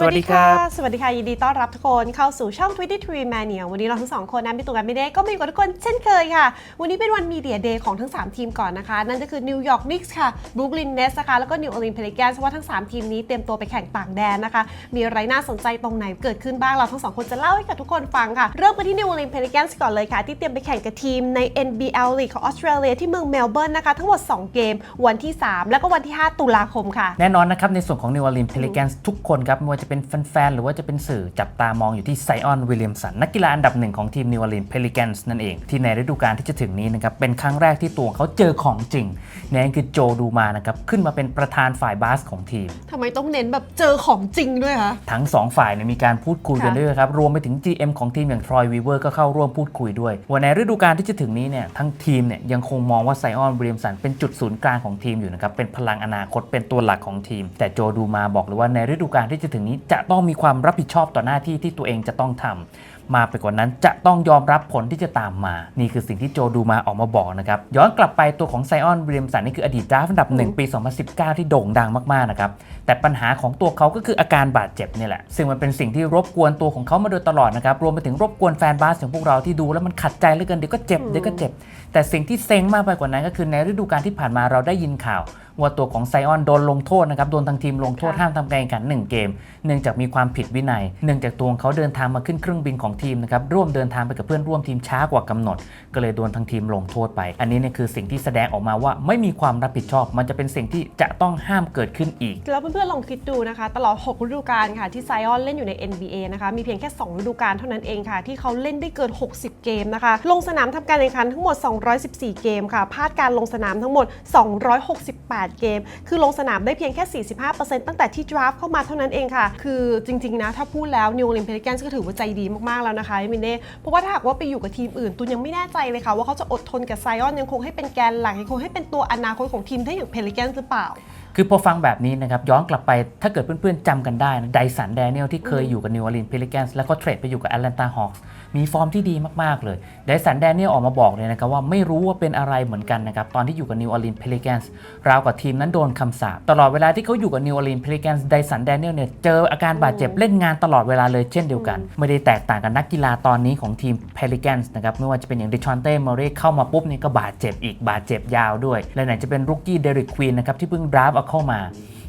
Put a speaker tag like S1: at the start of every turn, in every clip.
S1: สวัสดีครับ
S2: สวัสดีค่ะ ยินดีต้อนรับทุกคนเข้าสู่ช่อง23 Mania วันนี้เราทั้งสองคนนะพี่ตู่กับพี่เด้ก็มาอยู่กับทุกคนเช่นเคยค่ะ วันนี้เป็นวันมีเดียเดย์ของทั้ง 3 ทีมก่อนนะคะ นั่นก็คือ New York Knicks ค่ะ Brooklyn Nets นะคะ แล้วก็ New Orleans Pelicans เพราะว่าทั้ง 3 ทีมนี้เตรียมตัวไปแข่งต่างแดนนะคะ มีอะไรน่าสนใจตรงไหนเกิดขึ้นบ้างเราทั้งสองคนจะเล่าให้กับทุกคนฟังค่ะ เริ่มกันที่ New Orleans Pelicans ก่อนเลยค่ะ ที่เตรียมไปแข่งกับทีมใน NBL League ของออสเตรเลียที่เมืองเมลเบิร์นนะคะทั้งหมด 2 เกม วันที่ 3 แล้วก็วันที่ 5 ตุลาคมค่ะ
S1: แน่นอนนะครับในส่วนของ New Orleans Pelicans ทุกคนครับไม่ว่าจะเป็นแฟนๆ หรือว่าจะเป็นสื่อจับตามองอยู่ที่ไซออนวิลเลียมสันนักกีฬาอันดับหนึ่งของทีม New Orleans Pelicans นั่นเอง ที่ในฤดูกาลที่จะถึงนี้นะครับเป็นครั้งแรกที่ตัวเขาเจอของจริงนั่นคือโจดูมานะครับขึ้นมาเป็นประธานฝ่ายบาสของทีม
S2: ทำไมต้องเน้นแบบเจอของจริงด้วยคะ
S1: ทั้ง 2 ฝ่ายเนี่ยมีการพูดคุยกัน
S2: ค่ะ
S1: ด้วยครับรวมไปถึง GM ของทีมอย่างทรอยวีเวอร์ก็เข้าร่วมพูดคุยด้วยว่าในฤดูกาลที่จะถึงนี้เนี่ยทั้งทีมเนี่ยยังคงมองว่าไซออนวิลเลียมสันเป็นจุดศูนย์กลางของทีมอยู่นะครับเป็นพลังอนาคตเป็นตัวหลักของทีม แต่โจดูมาบอกเลยว่าในฤดูกาลที่จะถึงนี้จะต้องมีความรับผิดชอบต่อหน้าที่ที่ตัวเองจะต้องทำมาไปกว่านั้นจะต้องยอมรับผลที่จะตามมา นี่คือสิ่งที่โจดูมาออกมาบอกนะครับ ย้อนกลับไปตัวของไซออนวิลเลียมสันนี่คืออดีตดราฟต์อันดับหนึ่งปี 2019 ที่โด่งดังมากๆนะครับ แต่ปัญหาของตัวเขาก็คืออาการบาดเจ็บนี่แหละ ซึ่งมันเป็นสิ่งที่รบกวนตัวของเขามาโดยตลอดนะครับ รวมไปถึงรบกวนแฟนบาสของพวกเราที่ดูแล้วมันขัดใจเหลือเกินเดี๋ยวก็เจ็บเดี๋ยวก็เจ็บ แต่สิ่งที่เซ็งมากไปกว่านั้นก็คือในฤดูกาลที่ผ่านมาเราได้ยินข่าว ว่าตัวของไซออนโดนลงโทษนะครับโดนทางทีมลงโทษ
S2: ค่ะ
S1: ห้ามทำการแข่งขันหนึ่งเกม เนื่องจากมีความผิดวินัย เนื่องจากตัวของเขาเดินทางมาขึ้นเครื่องบินของทีมนะครับร่วมเดินทางไปกับเพื่อนร่วมทีมช้ากว่ากำหนด ก็เลยโดนทางทีมลงโทษไป อันนี้เนี่ยคือสิ่งที่แสดงออกมาว่าไม่มีความรับผิดชอบ มันจะเป็นสิ่งที่จะต้องห้ามเกิดขึ้นอีก
S2: แล้วเพื่อนๆลองคิดดูนะคะ ตลอด6ฤดูกาลค่ะที่ไซออนเล่นอยู่ใน NBA นะคะมีเพียงแค่ 2 ฤดูกาลเท่านั้นเองค่ะ ที่เขาเล่นได้เกิน 60 เกมนะคะลงสนามทำการแข่งขันทั้งหมด 214 เกมค่ะพลาดการลงสนามทั้งหมด 268เกม คือลงสนามได้เพียงแค่ 45%ตั้งแต่ที่ดราฟเข้ามาเท่านั้นเองค่ะ คือจริง ๆ นะ ถ้าพูดแล้ว New Orleans Pelicans ก็ถือว่าใจดีมาก ๆ แล้วนะคะมินเน่เพราะว่าถ้าหากว่าไปอยู่กับทีมอื่นตุนยังไม่แน่ใจเลยค่ะว่าเขาจะอดทนกับไซออนยังคงให้เป็นแกนหลักยังคงให้เป็นตัวอนาคตของทีมได้อย่าง Pelicans หรือเปล่า
S1: คือพอฟังแบบนี้นะครับ ย้อนกลับไปถ้าเกิดเพื่อนๆจำกันได้นะไดสันแดเนียลที่เคยอยู่กับนิวออร์ลีนเพลิแกนส์แล้วก็เทรดไปอยู่กับแอตแลนตาฮอคส์มีฟอร์มที่ดีมากๆเลยไดสันแดเนียลออกมาบอกเลยนะครับว่าไม่รู้ว่าเป็นอะไรเหมือนกันนะครับ ตอนที่อยู่กับนิวออร์ลีนเพลิแกนส์ราวกับทีมนั้นโดนคำสาปตลอดเวลาที่เขาอยู่กับนิวออร์ลีนเพลิแกนส์ไดสันแดเนียลเนี่ยเจออาการบาดเจ็บเล่นงานตลอดเวลาเลยเช่นเดียวกัน ไม่ได้แตกต่างกับนักกีฬาตอนนี้ของทีมเพลิแกนส์นะครับไม่ว่าจะเป็นอย่างดิชอนเต้มอร์เรเข้ามาปุ๊บเนี่ยก็บาดเจ็บอีกบาดเจ็บยาวด้วยและไหนจะเป็นรุกกี้เดริกควีนนะครับที่เพิ่งดราฟเอาเข้ามา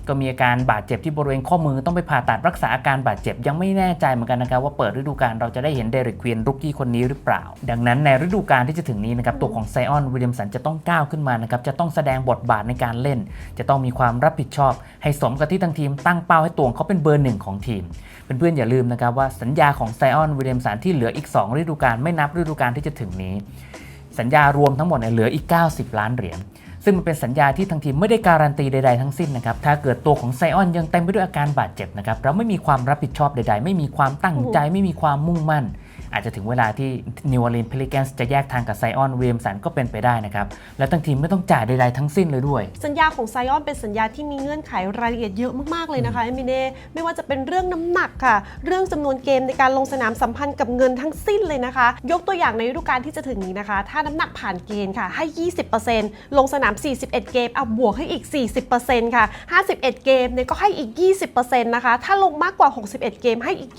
S1: ก็มีอาการบาดเจ็บที่บริเวณข้อมือต้องไปผ่าตัดรักษาอาการบาดเจ็บยังไม่แน่ใจเหมือนกันนะครับว่าเปิดฤดูกาลเราจะได้เห็นเดริกควีนรุกกี้คนนี้หรือเปล่า ดังนั้นในฤดูกาลที่จะถึงนี้นะครับตัวของไซออนวิลเลียมสันจะต้องก้าวขึ้นมานะครับจะต้องแสดงบทบาทในการเล่น จะต้องมีความรับผิดชอบ ให้สมกับที่ทางทีมตั้งเป้าให้ตัวเขาเป็นเบอร์หนึ่งของทีมเพื่อนๆอย่าลืมนะครับว่าสัญญาของไซออนวิลเลียมสันที่เหลืออีก 2 ฤดูกาลไม่นับฤดูกาลที่จะถึงนี้ สัญญารวมทั้งหมดเนี่ยเหลืออีก 90 ล้านเหรียญ ซึ่งมันเป็นสัญญาที่ทางทีมไม่ได้การันตีใดๆทั้งสิ้นนะครับ ถ้าเกิดตัวของไซออนยังเต็มไปด้วยอาการบาดเจ็บนะครับเราไม่มีความรับผิดชอบใดๆ ไม่มีความตั้งใจ ไม่มีความมุ่งมั่น อาจจะถึงเวลาที่นิวออร์ลีนเพลิแกนส์จะแยกทางกับไซออนเวียมสันก็เป็นไปได้นะครับ และทางทีมไม่ต้องจ่ายใดๆทั้งสิ้นเลยด้วย
S2: สัญญาของไซออนเป็นสัญญาที่มีเงื่อนไขรายละเอียดเยอะมากๆเลยนะคะเอมิเน่ไม่ว่าจะเป็นเรื่องน้ำหนักค่ะ เรื่องจำนวนเกมในการลงสนามสัมพันธ์กับเงินทั้งสิ้นเลยนะคะ ยกตัวอย่างในฤดูกาลที่จะถึงนี้นะคะ ถ้าน้ำหนักผ่านเกณฑ์ค่ะให้ 20%ลงสนาม 41 เกมเอาบวกให้อีก 40%ค่ะ 51 เกมเนี่ยก็ให้อีก 20%นะคะถ้าลงมากกว่า 61 เกมให้อีก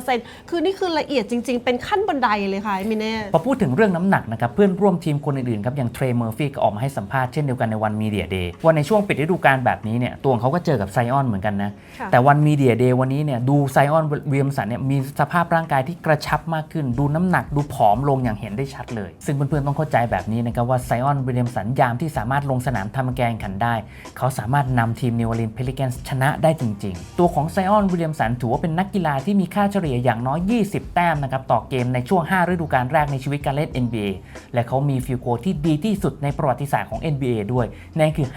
S2: 20%คือนี่คือละเอียดจริง ๆ เป็นขั้นบันไดเลยค่ะเอมิเน่
S1: พอพูดถึงเรื่องน้ำหนักนะครับเพื่อนร่วมทีมคนอื่นๆครับอย่างเทรเมอร์ฟี่ก็ออกมาให้สัมภาษณ์เช่นเดียวกันในวันมีเดียเดย์ว่าในช่วงปิดฤดูกาลแบบนี้เนี่ยตัวของเขาก็เจอกับไซออนเหมือนกันนะ
S2: ค่ะ
S1: แต่วันมีเดียเดย์วันนี้เนี่ยดูไซออนวิลเลียมสันเนี่ยมีสภาพร่างกายที่กระชับมากขึ้น ดูน้ำหนักดูผอมลงอย่างเห็นได้ชัดเลย ซึ่งเพื่อนๆต้องเข้าใจแบบนี้นะครับว่าไซออนวิลเลียมสันยามที่สามารถลงสนามทำแกงขันได้ เขาสามารถนำทีมนิวออร์ลีนเพลิแกนส์ชนะได้จริง ๆ ตัวของไซออนวิลเลียมสันถือว่าเป็นนักกีฬาที่มีค่าเฉลี่ยอย่างน้อย 20 แต้มนะครับต่อเกมในช่วง 5 ฤดูกาลแรกในชีวิตการเล่น NBA และเขามีฟิลโกที่ดีที่สุดในประวัติศาสตร์ของ NBA ด้วย นั่นคือ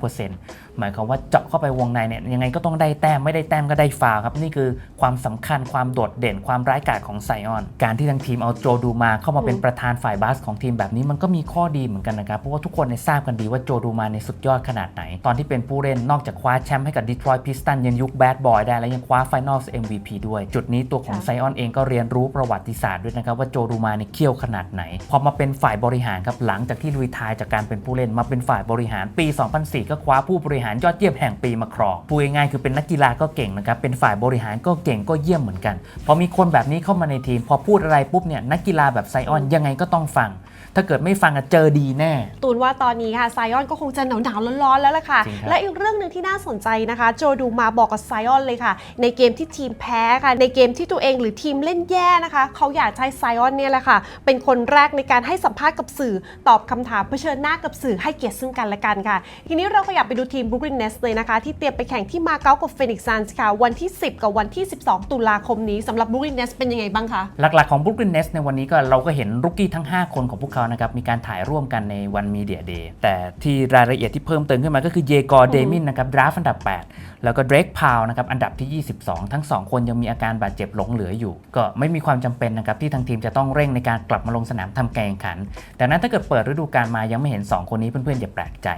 S1: 59% หมายความว่าเจาะเข้าไปวงในเนี่ยยังไงก็ต้องได้แต้มไม่ได้แต้มก็ได้ฟาวล์ครับ นี่คือความสำคัญความโดดเด่นความร้ายกาจของไซออน การที่ทางทีมเอาโจดูมาเข้ามาเป็นประธานฝ่ายบาสของทีมแบบนี้มันก็มีข้อดีเหมือนกันนะครับเพราะว่าทุกคนเนี่ยทราบกันดีว่าโจดูมาในยสุดยอดขนาดไหน ตอนที่เป็นผู้เล่นนอกจากคว้าแชมป์ให้กับดีทรอยต์พิสตันยันยุคแบดบอยได้แล้วยังคว้าไฟนอล MVP ด้วย จุดนี้ตัวของ
S2: ค่ะ
S1: ไซออนเองก็เรียนรู้ประวัติศาสตร์ด้วยนะครับว่าโจดูมาเนี่ยเขี้ยวขนาดไหน พอมาเป็นฝ่ายบริหารครับหลังจากที่ลุยทายจากการเป็นผู้เล่นมาเป็นฝ่ายบริหารปี 2004 ก็คว้าผู้บริหารารยอดเยี่ยมแห่งปีมาครองพูดง่ายๆคือเป็นนักกีฬาก็เก่งนะครับเป็นฝ่ายบริหารก็เก่งก็เยี่ยมเหมือนกัน พอมีคนแบบนี้เข้ามาในทีม พอพูดอะไรปุ๊บเนี่ยนักกีฬาแบบไซออนยังไงก็ต้องฟัง ถ้าเกิดไม่ฟังอะเจอดีแน่
S2: ตูนว่าตอนนี้ค่ะไซออนก็คงจะหนาวๆร้อนๆแล้วล่ะค่ะ
S1: จริงครับ
S2: และอีกเรื่องหนึ่งที่น่าสนใจนะคะ โจดูมาบอกกับไซออนเลยค่ะ ในเกมที่ทีมแพ้ค่ะ ในเกมที่ตัวเองหรือทีมเล่นแย่นะคะ เขาอยากจะให้ไซออนเนี่ยแหละค่ะ เป็นคนแรกในการให้สัมภาษณ์กับสื่อ ตอบคำถามเผชิญหน้ากับสื่อให้เกียรติซึ่งกันและกันค่ะ ทีนี้เราขยับไปดูทีมบ r ุ o ก y n น Nets เลยนะคะ ที่เตรียมไปแข่งที่มาเก๊ากับ Phoenix Suns ค่ะ วันที่ 10 กับวันที่ 12 ตุลาคมนี้สำหรับ b ุ o ก y n น Nets เป็นยังไงบ้างคะ
S1: หลักๆของ Brooklyn Nets ในวันนี้ก็เราก็เห็นรุกกี้ทั้ง 5 คนของพวกเขานะครับมีการถ่ายร่วมกันในวันมีเดียเดย์แต่ที่รายละเอียดที่เพิ่มเติมขึ้นมาก็คือเยกอร์เดมินนะครับดราฟอันดับ 8 แล้วก็เดรกพาวนะครับอันดับที่ 22 ทั้ง 2 คนยังมีอาการบาดเจ็บหลงเหลืออยู่ ก็ไม่มีความจำเป็นนะครับที่ทางทีมจะต้องเร่งในการกลับมาลงสนามทำการแข่งขันแต่นั้นถ้าเกิดเปิดฤดูกาลมายังไม่เห็น 2 คนนี้เพื่อนๆอย่าแปลกใจ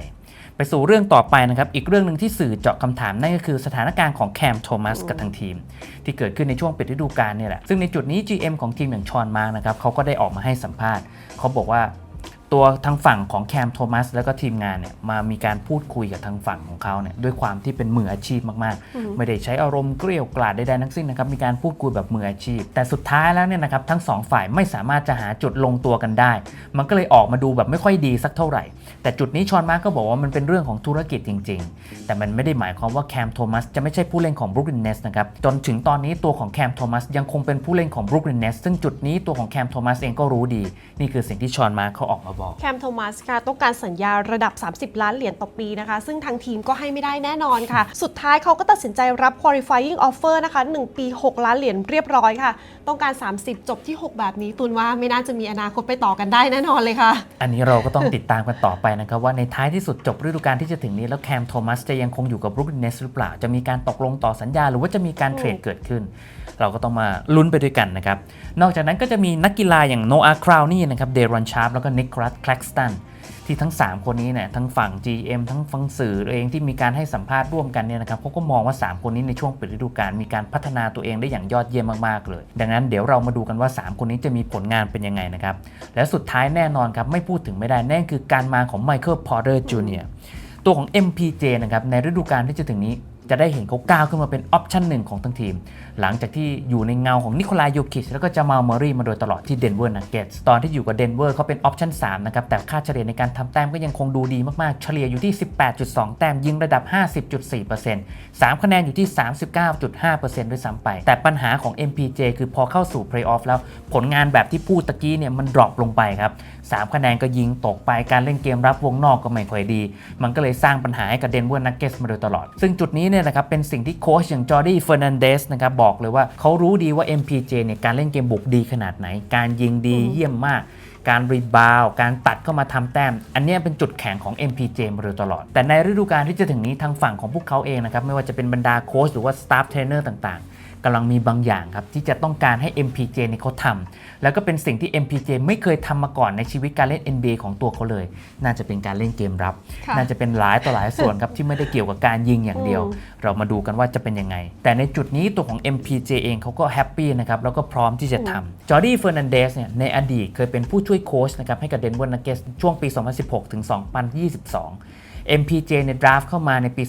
S1: ไปสู่เรื่องต่อไปนะครับ อีกเรื่องหนึ่งที่สื่อเจาะคำถามนั่นก็คือสถานการณ์ของแคมโทมัสกับทางทีม ที่เกิดขึ้นในช่วงปิดฤดูกาลเนี่ยแหละ ซึ่งในจุดนี้ GM ของทีมอย่างชอนมาร์กนะครับเขาก็ได้ออกมาให้สัมภาษณ์ เขาบอกว่า ตัวทางฝั่งของแคมโทมัสแล้วก็ทีมงานเนี่ยมามีการพูดคุยกับทางฝั่งของเขาเนี่ยด้วยความที่เป็นมืออาชีพมากๆ ไม่ได้ใช้อารมณ์เกลี้ยวกล่อมใดๆทั้งสิ้นนะครับมีการพูดคุยแบบมืออาชีพ แต่สุดท้ายแล้วเนี่ยนะครับทั้งสองฝ่ายไม่สามารถจะหาจุดลงตัวกันได้ มันก็เลยออกมาดูแบบไม่ค่อยดีสักเท่าไหร่ แต่จุดนี้ชอนมาร์กก็บอกว่ามันเป็นเรื่องของธุรกิจจริง ๆ แต่มันไม่ได้หมายความว่าแคมโทมัสจะไม่ใช่ผู้เล่นของบ r ุ o ก l y n Nets นะครับจนถึงตอนนี้ตัวของแคมโทมัสยังคงเป็นผู้เล่นของบ r ุ o ก l y n Nets ซึ่งจุดนี้ตัวของแคมโทมัสเองก็รู้ดี นี่คือสิ่งที่ชอนมาร์กเขาออกมาบอก
S2: แคมโทมัสค่ะต้องการสัญญาระดับ 30 ล้านเหรียญต่อปีนะคะ ซึ่งทางทีมก็ให้ไม่ได้แน่นอนค่ะ สุดท้ายเขาก็ตัดสินใจรับ qualifying offer นะคะ 1 ปี 6 ล้านเหรียญเรียบร้อยค่ะ ต้องการ 30 จบที่ 6 แบบนี้ตูนว่าไม่น่าจะมีอนาคตไปต่อกันได้แน่นอนเลยค่ะ
S1: อันนี้เราก็ต้องติดตามกันต่อไปนะครับว่าในท้ายที่สุดจบฤดูกาลที่จะถึงนี้แล้วแคมโทมัสจะยังคงอยู่กับบ r ุ o ก l y n Nets หรือเปล่า จะมีการตกลงต่อสัญญา หรือว่าจะมีการเทรดเกิดขึ้น เราก็ต้องมาลุ้นไปด้วยกันนะครับนอกจากนั้นก็จะมีนักกีฬาอย่างโนอาคราวนี่นะครับเดรอนชาร์ปแล้วก็นิครัสแคลกสตันที่ทั้ง 3 คนนี้เนี่ยทั้งฝั่ง GM ทั้งฝั่งสื่อเองที่มีการให้สัมภาษณ์ร่วมกันเนี่ยนะครับเขาก็มองว่า 3 คนนี้ในช่วงปิดฤดูกาลมีการพัฒนาตัวเองได้อย่างยอดเยี่ยมมากๆเลย ดังนั้นเดี๋ยวเรามาดูกันว่า 3 คนนี้จะมีผลงานเป็นยังไงนะครับ และสุดท้ายแน่นอนครับ ไม่พูดถึงไม่ได้นั่นคือการมาของไมเคิลพอ r เ e อร์จูเนียตัวของ MPJ นะครับในฤดูกาลที่จะถึงนี้ จะได้เห็นเขาก้าวขึ้นมาเป็นออปชั่นหนึ่งของทั้งทีม หลังจากที่อยู่ในเงาของนิโคลายโยคิชแล้วก็จามาลเมอรี่มาโดยตลอดที่เดนเวอร์นักเก็ตส์ตอนที่อยู่กับเดนเวอร์เขาเป็นออปชั่น3นะครับ แต่ค่าเฉลี่ยในการทำแต้มก็ยังคงดูดีมากๆ เฉลี่ยอยู่ที่ 18.2 แต้มยิงระดับ 50.4% 3 คะแนนอยู่ที่ 39.5%ด้วยซ้ำไป แต่ปัญหาของ MPJ คือพอเข้าสู่เพลย์ออฟแล้วผลงานแบบที่พูดตะกี้เนี่ยมันดรอปลงไปครับ 3 คะแนนก็ยิงตกไปการเล่นเกมรับวงนอกก็ไม่ค่อยดี มันก็เลยสร้างปัญหาให้กับเดนเวอร์นักเก็ตมาโดยตลอด ซึ่งจุดนี้เนี่ยนะครับเป็นสิ่งที่โค้ชอย่างจอร์ดี้เฟอร์นันเดสนะครับบอกเลยว่าเขารู้ดีว่า MPJ เนี่ยการเล่นเกมบุกดีขนาดไหน การยิงดีเยี่ยมมากการรีบาว การตัดเข้ามาทำแต้ม อันนี้เป็นจุดแข็งของ MPJ มาโดยตลอด แต่ในฤดูกาลที่จะถึงนี้ทางฝั่งของพวกเขาเองนะครับ ไม่ว่าจะเป็นบรรดาโค้ชหรือว่าสตาฟเทรนเนอร์ต่าง กำลังมีบางอย่างครับที่จะต้องการให้ MPJ เนี่ยเขาทำแล้วก็เป็นสิ่งที่ MPJ ไม่เคยทำมาก่อนในชีวิตการเล่น NBA ของตัวเขาเลย น่าจะเป็นการเล่นเกมรับ
S2: ค่ะ
S1: น่าจะเป็นหลายต่อหลายส่วนครับ ที่ไม่ได้เกี่ยวกับการยิงอย่างเดียว
S2: อืม
S1: เรามาดูกันว่าจะเป็นยังไง แต่ในจุดนี้ตัวของ MPJ เองเขาก็แฮปปี้นะครับ แล้วก็พร้อมที่จะทำจอร์ดี้เฟอร์นันเดสเนี่ยในอดีตเคยเป็นผู้ช่วยโค้ชนะครับให้กับเดนเวอร์นักเกสช่วงปี 2016 ถึง 2022 MPJ ในดราฟเข้ามาในปี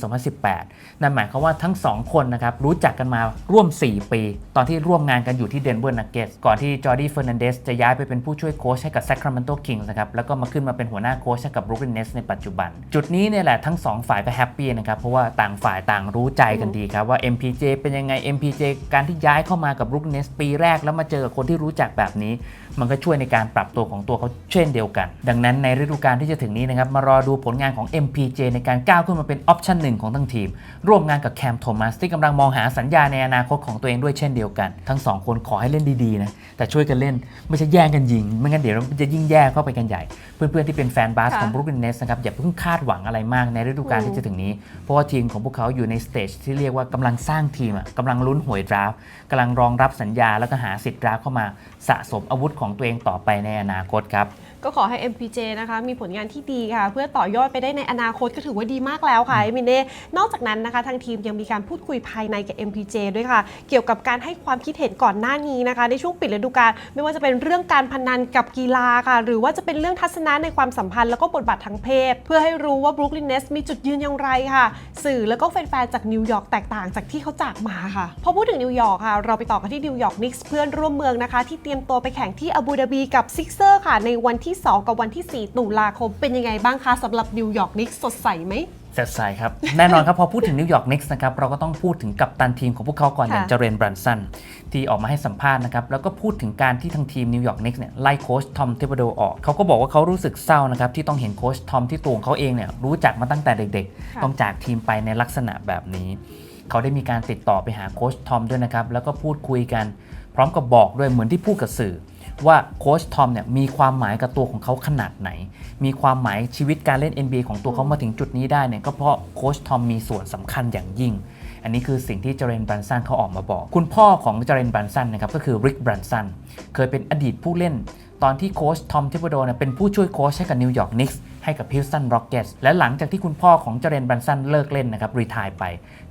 S1: 2018 นั่นหมายความว่าทั้ง 2 คนนะครับรู้จักกันมาร่วม 4 ปี ตอนที่ร่วมงานกันอยู่ที่เดนเวอร์นักเกสก่อนที่จอร์ดี้เฟอร์นันเดสจะย้ายไปเป็นผู้ช่วยโค้ชให้กับ Sacramento Kings นะครับแล้วก็มาขึ้นมาเป็นหัวหน้าโค้ชให้กับ Brooklyn Nets ในปัจจุบัน จุดนี้เนี่ยแหละทั้ง 2 ฝ่ายก็แฮปปี้นะครับเพราะว่าต่างฝ่ายต่างรู้ใจกันดีครับว่า MPJ เป็นยังไง MPJ การที่ย้ายเข้ามากับ Brooklyn Nets ปีแรกแล้วมาเจอกับคนที่รู้จักแบบนี้ มันก็ช่วยในการปรับตัวของตัวเขาเช่นเดียวกัน ดังนั้นในฤดูกาลที่จะถึงนี้นะครับมารอดูผลงานของ MPJ ในการก้าวขึ้นมาเป็นออปชั่นหนึ่งของทั้งทีม ร่วมงานกับแคมโทมัสที่กำลังมองหาสัญญาในอนาคตของตัวเองด้วยเช่นเดียวกัน ทั้งสองคนขอให้เล่นดีๆนะแต่ช่วยกันเล่นไม่ใช่แย่งกันยิง ไม่งั้นเดี๋ยวมันจะยิ่งแย่เข้าไปกันใหญ่ เพื่อนๆที่เป็นแฟนบาส
S2: ค่ะ
S1: ของ Brooklyn Nets นะครับอย่าเพิ่งคาดหวังอะไรมากในฤดูกาลที่จะถึงนี้ เพราะว่าทีมของพวกเขาอยู่ในสเตจที่เรียกว่ากำลังสร้างทีมอะกำลังลุ้นหวยดราฟต์กำลังรองรับสัญญาแล้วก็หาสิทธิ์ดราฟต์เข้ามาสะสมอาวุธของตัวเองต่อไปในอนาคตครับ
S2: ก็ขอให้ MPJ นะคะมีผลงานที่ดีค่ะ เพื่อต่อยอดไปได้ในอนาคตก็ถือว่าดีมากแล้วค่ะเอมินเน่นอกจากนั้นนะคะทางทีมยังมีการพูดคุยภายในกับ MPJ ด้วยค่ะ เกี่ยวกับการให้ความคิดเห็นก่อนหน้านี้นะคะ ในช่วงปิดฤดูกาลไม่ว่าจะเป็นเรื่องการพนันกับกีฬาค่ะ หรือว่าจะเป็นเรื่องทัศนะในความสัมพันธ์แล้วก็บทบาททางเพศ เพื่อให้รู้ว่าบรูคลินเนสมีจุดยืนอย่างไรค่ะ สื่อแล้วก็แฟนๆจากนิวยอร์กแตกต่างจากที่เขาจากมาค่ะพอพูดถึงนิวยอร์กค่ะ เราไปต่อกันที่นิวยอร์กนิกส์เพื่อนร่วมเมืองนะคะ ที่เตรียมตัวไปแข่งที่อาบูดาบีกับซิกเซอร์ค่ะในวันที่2 กับวันที่ 4 ตุลาคมเป็นยังไงบ้างคะสำหรับนิวยอร์กนิกส์สดใสไหม
S1: สดใสครับ แน่นอนครับ พอพูดถึงนิวยอร์กนิกส์นะครับเราก็ต้องพูดถึงกัปตันทีมของพวกเขาก่อน
S2: ค่ะ
S1: อย่างเจเรนบรันสันที่ออกมาให้สัมภาษณ์นะครับแล้วก็พูดถึงการที่ทางทีมนิวยอร์กนิกส์เนี่ยไล่โค้ชทอมเทเบโดออกเขาก็บอกว่าเขารู้สึกเศร้านะครับที่ต้องเห็นโค้ชทอมที่ตัวของเขาเองเนี่ยรู้จักมาตั้งแต่เด็ก
S2: ค่ะ
S1: ๆต้องจากทีมไปในลักษณะแบบนี้ เขาได้มีการติดต่อไปหาโค้ชทอมด้วยนะครับแล้วก็พูดคุยกัน พร้อมกับบอกด้วยเหมือนที่พูดกับสื่อ ว่าโค้ชทอมเนี่ยมีความหมายกับตัวของเขาขนาดไหน มีความหมายชีวิตการเล่น NBA ของตัวเขามาถึงจุดนี้ได้เนี่ยก็เพราะโค้ชทอมมีส่วนสำคัญอย่างยิ่ง อันนี้คือสิ่งที่เจเรนบรันซันเขาออกมาบอก คุณพ่อของเจเรนบรันซันนะครับก็คือริกบรันซันเคยเป็นอดีตผู้เล่น ตอนที่โค้ชทอมทิบโดเนี่ยเป็นผู้ช่วยโค้ชให้กับนิวยอร์กนิกส์ ให้กับฮิลสันร็อกเก็ตส์และหลังจากที่คุณพ่อของเจเรนบรันสันเลิกเล่นนะครับรีทายไป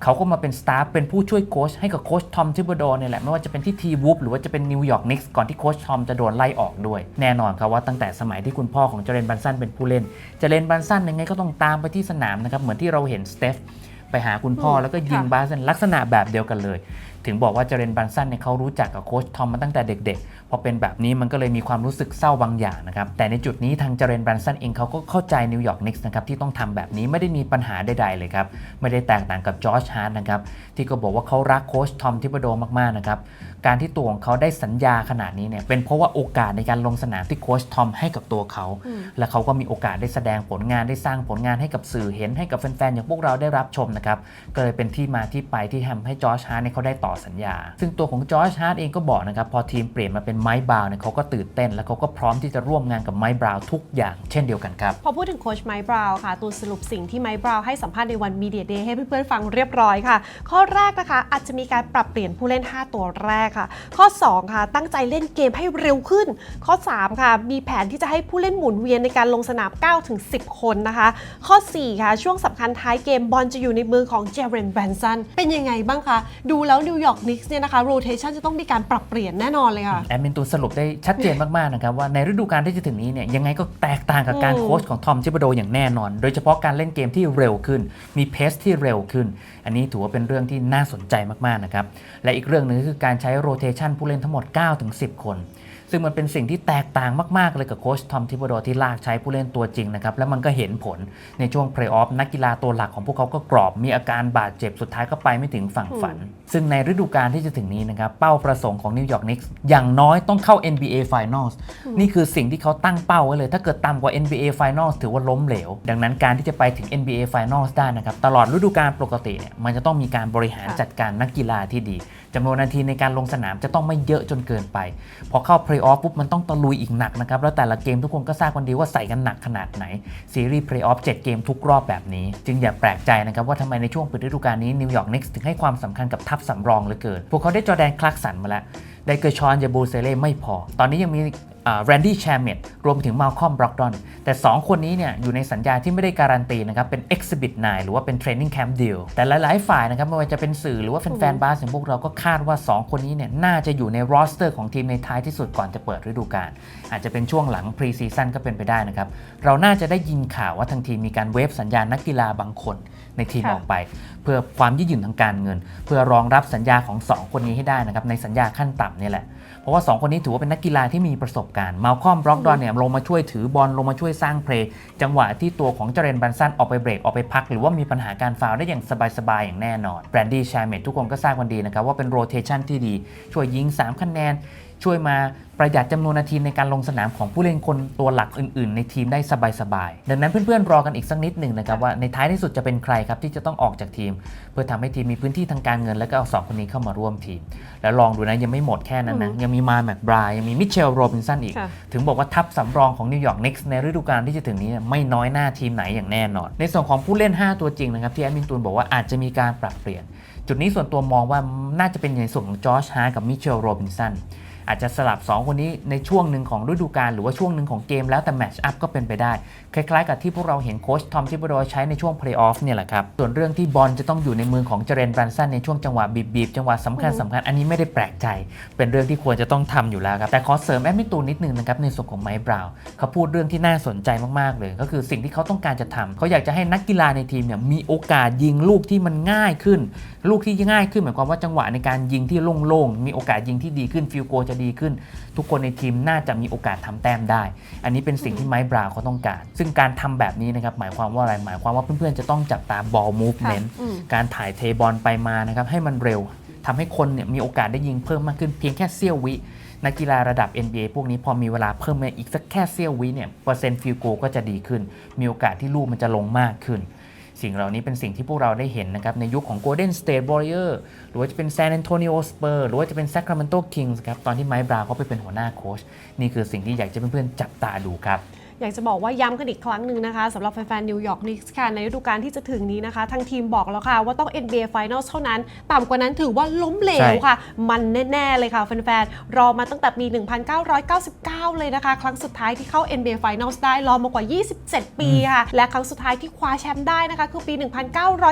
S1: เขาก็มาเป็นสตาฟเป็นผู้ช่วยโค้ชให้กับโค้ชทอมทิบโดเนี่ยแหละ ไม่ว่าจะเป็นที่ทีวูฟหรือว่าจะเป็นนิวยอร์กนิกส์ก่อนที่โค้ชทอมจะโดนไล่ออกด้วย แน่นอนครับว่าตั้งแต่สมัยที่คุณพ่อของเจเรนบรันสันเป็นผู้เล่นเจเรนบรันสันยังไงก็ต้องตามไปที่สนามนะครับเหมือนที่เราเห็นสเตฟไปหาคุณพ่อแล้วก็ยิง
S2: ค่ะ
S1: บาสลักษณะแบบเดียวกันเลย ถึงบอกว่าเจเรนบันสันเนี่ยเขารู้จักกับโค้ชทอมมาตั้งแต่เด็กๆ พอเป็นแบบนี้มันก็เลยมีความรู้สึกเศร้าบางอย่างนะครับ แต่ในจุดนี้ทางเจเรนบันสันเองเขาก็เข้าใจนิวยอร์กนิกส์นะครับที่ต้องทำแบบนี้ไม่ได้มีปัญหาใดๆเลยครับ ไม่ได้แตกต่างกับจอร์จฮาร์ดนะครับที่ก็บอกว่าเขารักโค้ชทอมทิปโดมากๆนะครับ การที่ตัวของเขาได้สัญญาขนาดนี้เนี่ยเป็นเพราะว่าโอกาสในการลงสนามที่โค้ชทอมให้กับตัวเขา และเขาก็มีโอกาสได้แสดงผลงานได้สร้างผลงานให้กับสื่อเห็นให้กับแฟนๆอย่างพวกเราได้รับชมนะครับก็เลยเป็นที่มาที่ไปที่ทำให้จอร์จฮาร์ดเนี่ยเขาได้ต่อสัญญา ซึ่งตัวของจอร์จฮาร์ดเองก็บอกนะครับพอทีมเปลี่ยนมาเป็นไมค์บราวน์เนี่ยเขาก็ตื่นเต้น และเขาก็พร้อมที่จะร่วมงานกับไมค์บราวน์ทุกอย่างเช่นเดียวกันครับ
S2: พอพูดถึงโคชไมค์บราวน์ค่ะตูนสรุปสิ่งที่ไมค์บราวน์ให้สัมภาษณ์ในวันมีเดียเดย์ให้เพื่อนๆฟังเรียบร้อยค่ะ ข้อแรกนะคะอาจจะมีการปรับเปลี่ยนผู้เล่น 5 ตัวแรกค่ะ ข้อ 2 ค่ะ ตั้งใจเล่นเกมให้เร็วขึ้น ข้อ 3 ค่ะ มีแผนที่จะให้ผู้เล่นหมุนเวียนในการลงสนาม9-10 คนนะคะ ข้อ 4 ค่ะ ช่วงสำคัญท้ายเกมบอลจะอยู่ในมือของเจเรนแบนสันเป็นยังไงบ้างคะ ดูแล้วนิวยอร์กนิกส์เนี่ยนะคะโรเทชันจะต้องมีการปรับเปลี่ยนแน่นอนเลยค่ะ
S1: แอดมินตูนสรุปได้ชัดเจนมากๆนะครับว่าในฤดูกาลที่จะถึงนี้เนี่ยยังไงก็แตกต่างกับการ
S2: อืม
S1: โค้ชของทอมจิบโดอย่างแน่นอน โดยเฉพาะการเล่นเกมที่เร็วขึ้น มีเพสที่เร็วขึ้น อันนี้ถือว่าเป็นเรื่องที่น่าสนใจมากๆนะครับและอีกเรื่องหนึงก็คือการใช้โรเทชันผู้เล่นทั้งหมด 9-10 คน ซึ่งมันเป็นสิ่งที่แตกต่างมาก ๆ เลยกับโค้ชทอมทิบโดที่ลากใช้ผู้เล่นตัวจริงนะครับ และมันก็เห็นผลในช่วงเพลย์ออฟนักกีฬาตัวหลักของพวกเขาก็กรอบ มีอาการบาดเจ็บสุดท้ายก็ไปไม่ถึงฝั่งฝัน ซึ่งในฤดูกาลที่จะถึงนี้นะครับเป้าประสงค์ของนิวยอร์กนิกส์อย่างน้อยต้องเข้า NBA Finals นี่คือสิ่งที่เขาตั้งเป้าไว้เลย ถ้าเกิดต่ำกว่า NBA Finals ถือว่าล้มเหลว ดังนั้นการที่จะไปถึง NBA Finals ได้นะครับตลอดฤดูกาลปกติเนี่ยมันจะต้องมีการบริหาร
S2: ค่ะ
S1: จัดการนักกีฬาที่ดี จำนวนนาทีในการลงสนามจะต้องไม่เยอะจนเกินไป พอเข้าเพลย์ออฟปุ๊บมันต้องตะลุยอีกหนักนะครับ แล้วแต่ละเกมทุกคนก็ทราบกันดีว่าใส่กันหนักขนาดไหน ซีรีส์เพลย์ออฟ7เกมทุกรอบแบบนี้ จึงอย่าแปลกใจนะครับว่าทำไมในช่วงปิดฤดูกาลนี้นิวยอร์กนิกส์ถึงให้ความสำคัญกับทัพสำรองเหลือเกิน พวกเขาได้จอแดนคลาร์กสันมาแล้วได้เกอร์ชอนยาบูเซเล่ไม่พอ ตอนนี้ยังมี แรนดี้แชมเมตรวมไปถึงมาลคอมบล็อกดอนแต่ 2 คนนี้เนี่ยอยู่ในสัญญาที่ไม่ได้การันตีนะครับ เป็น Exhibit 9 หรือว่าเป็น Training Camp Deal แต่หลาย ๆ ฝ่ายนะครับ ไม่ว่าจะเป็นสื่อหรือว่าแฟนๆบาสอย่างพวกเราก็คาดว่า 2 คนนี้เนี่ยน่าจะอยู่ในรอสเตอร์ของทีมในท้ายที่สุดก่อนจะเปิดฤดูกาลอาจจะเป็นช่วงหลังพรีซีซั่นก็เป็นไปได้นะครับ เราน่าจะได้ยินข่าวว่าทางทีมมีการเวฟสัญญานักกีฬาบางคนในทีม
S2: ค่ะ
S1: ออกไป เพื่อความยืดหยุ่นทางการเงิน เพื่อรองรับสัญญาของ 2 คนนี้ให้ได้นะครับในสัญญาขั้นต่ำเนี่ยแหละ เพราะว่า 2 คนนี้ถือว่าเป็นนักกีฬาที่มีประสบการณ์มาคอมบล็อกดอนเนี่ยลงมาช่วยถือบอลลงมาช่วยสร้างเพลย์จังหวะที่ตัวของเจเรนบันซันออกไปเบรกออกไปพัก หรือว่ามีปัญหาการฟาวได้อย่างสบายๆอย่างแน่นอนแบรนดี้ชาเมตทุกคนก็ทราบกันดีนะครับว่าเป็นโรเทชันที่ดีช่วยยิง 3 คะแนน ช่วยมาประหยัดจำนวนนาทีในการลงสนามของผู้เล่นคนตัวหลักอื่น ๆ ในทีมได้สบายๆดังนั้นเพื่อนๆรอกันอีกสักนิดหนึ่งนะครับว่าในท้ายที่สุดจะเป็นใครครับที่จะต้องออกจากทีม เพื่อทำให้ทีมมีพื้นที่ทางการเงินแล้วก็เอาสองคนนี้เข้ามาร่วมทีม แล้วลองดูนะยังไม่หมดแค่นั้นนะยังมีมาแมคบรายยังมีมิเชลโรบินสันอีก
S2: ค่ะ
S1: ถึงบอกว่าทัพสำรองของนิวยอร์กนิกส์ในฤดูกาลที่จะถึงนี้เนี่ยไม่น้อยหน้าทีมไหนอย่างแน่นอน ในส่วนของผู้เล่น 5 ตัวจริงนะครับที่แอดมินตูนบอกว่าอาจจะมีการปรับเปลี่ยน จุดนี้ส่วนตัวมองว่าน่าจะเป็นในส่วนของจอร์จฮาร์กับมิเชลโรบินสัน อาจจะสลับ 2 คนนี้ในช่วงหนึ่งของฤดูกาลหรือว่าช่วงหนึ่งของเกมแล้วแต่แมตช์อัพก็เป็นไปได้ คล้ายๆ กับที่พวกเราเห็นโค้ชทอมทิบโดใช้ในช่วงเพลย์ออฟเนี่ยแหละครับ ส่วนเรื่องที่บอลจะต้องอยู่ในมือของเจเรนบรันสันในช่วงจังหวะบีบๆจังหวะสำคัญสำคัญอันนี้ไม่ได้แปลกใจ เป็นเรื่องที่ควรจะต้องทำอยู่แล้วครับแต่ขอเสริมแอดมิตูนนิดนึงนะครับในส่วนของไมค์บราวน์เขาพูดเรื่องที่น่าสนใจมากๆเลย ก็คือสิ่งที่เขาต้องการจะทำเขาอยากจะให้นักกีฬาในทีมเนี่ยมีโอกาสยิงลูกที่มันง่ายขึ้น ลูกที่ง่ายขึ้นหมายความว่าจังหวะในการยิงที่โล่งๆมีโอกาสยิงที่ดีขึ้นฟิลโกจะดีขึ้น ทุกคนในทีมน่าจะมีโอกาสทำแต้มได้ อันนี้เป็นสิ่งที่ไมค์บราวน์เขาต้องการ ซึ่งการทำแบบนี้นะครับหมายความว่าอะไรหมายความว่าเพื่อนๆจะต้องจับตาบอลมูฟเมนต์
S2: อืม
S1: การถ่ายเทบอลไปมานะครับให้มันเร็วทำให้คนเนี่ยมีโอกาสได้ยิงเพิ่มมากขึ้นเพียงแค่เสี้ยววินักกีฬาระดับ NBA พวกนี้พอมีเวลาเพิ่มมาอีกสักแค่เสี้ยววิเนี่ยเปอร์เซ็นต์ฟิลโกก็จะดีขึ้น มีโอกาสที่ลูกมันจะลงมากขึ้น สิ่งเหล่านี้เป็นสิ่งที่พวกเราได้เห็นนะครับ ในยุคของ Golden State Warrior หรือว่าจะเป็น San Antonio Spurs หรือว่าจะเป็น Sacramento Kings ครับ ตอนที่ไมค์บราวเขาไปเป็นหัวหน้าโค้ชนี่คือสิ่งที่อยากจะเพื่อนๆจับตาดูครับ
S2: อยากจะบอกว่าย้ำกันอีกครั้งหนึ่งนะคะสำหรับแฟนๆนิวยอร์กนิกส์ค่ะในฤดูกาลที่จะถึงนี้นะคะ ทางทีมบอกแล้วค่ะ ว่าต้อง NBA Finals เท่านั้น ต่ำกว่านั้นถือว่าล้มเหลว
S1: ใช่
S2: ค่ะ มันแน่ ๆ เลยค่ะแฟนๆรอมาตั้งแต่ปี 1999 เลยนะคะ ครั้งสุดท้ายที่เข้า NBA Finals ได้รอมากว่า 27 ปีค่ะ และครั้งสุดท้ายที่คว้าแชมป์ได้นะคะ คือปี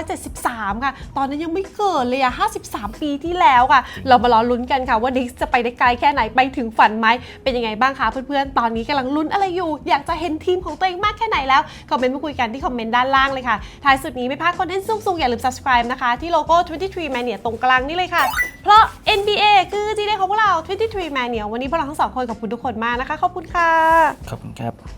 S2: 1973 ค่ะ ตอนนั้นยังไม่เกิดเลยอะ53 ปีที่แล้วค่ะ เรามารอลุ้นกันค่ะว่านิกส์จะไปได้ไกลแค่ไหนไปถึงฝันไหมเป็นยังไงบ้างคะเพื่อนๆตอนนี้กำลังลุ้นอะไรอยู่ อยากจะเห็นทีมของตัวเองมากแค่ไหนแล้ว คอมเมนต์มาคุยกันที่คอมเมนต์ด้านล่างเลยค่ะ ท้ายสุดนี้ไม่พลาดคอนเทนต์สูงๆอย่าลืม subscribe นะคะ ที่โลโก้ 23 Mania ตรงกลางนี่เลยค่ะ เพราะ NBA คือจีเดของพวกเรา 23 Mania วันนี้พวกเราทั้งสองคนขอบคุณทุกคนมากนะคะ ขอบคุณค่ะ
S1: ขอบคุณครับ